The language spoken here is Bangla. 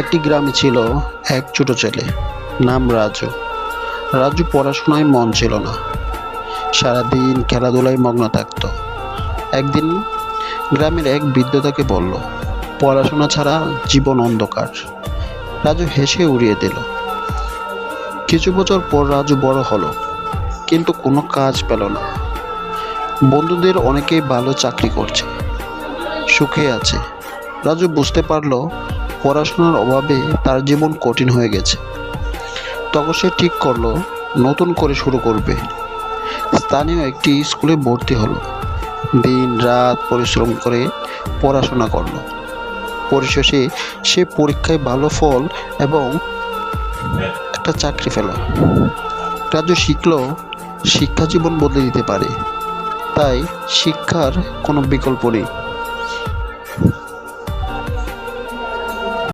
একটি গ্রামে ছিল এক ছোট ছেলে, নাম রাজু। রাজু পড়াশোনায় মন ছিল না। সারাদিন খেলাধুলায় মগ্ন থাকত। একদিন গ্রামের এক বৃদ্ধ তাকে বলল, পড়াশোনা ছাড়া জীবন অন্ধকার। রাজু হেসে উড়িয়ে দিল। কিছু বছর পর রাজু বড় হলো, কিন্তু কোনো কাজ পেল না। বন্ধুদের অনেকেই ভালো চাকরি করছে, সুখে আছে। রাজু বুঝতে পারল পড়াশোনার অভাবে তার জীবন কঠিন হয়ে গেছে। তখন সে ঠিক করল, নতুন করে শুরু করবে। স্থানীয় একটি স্কুলে ভর্তি হলো। দিন রাত পরিশ্রম করে পড়াশোনা করল। পরিশেষে সে পরীক্ষায় ভালো ফল এবং একটা চাকরি পেল। রাজু শিখল, শিক্ষা জীবন বদলে দিতে পারে। তাই শিক্ষার কোনো বিকল্প নেই।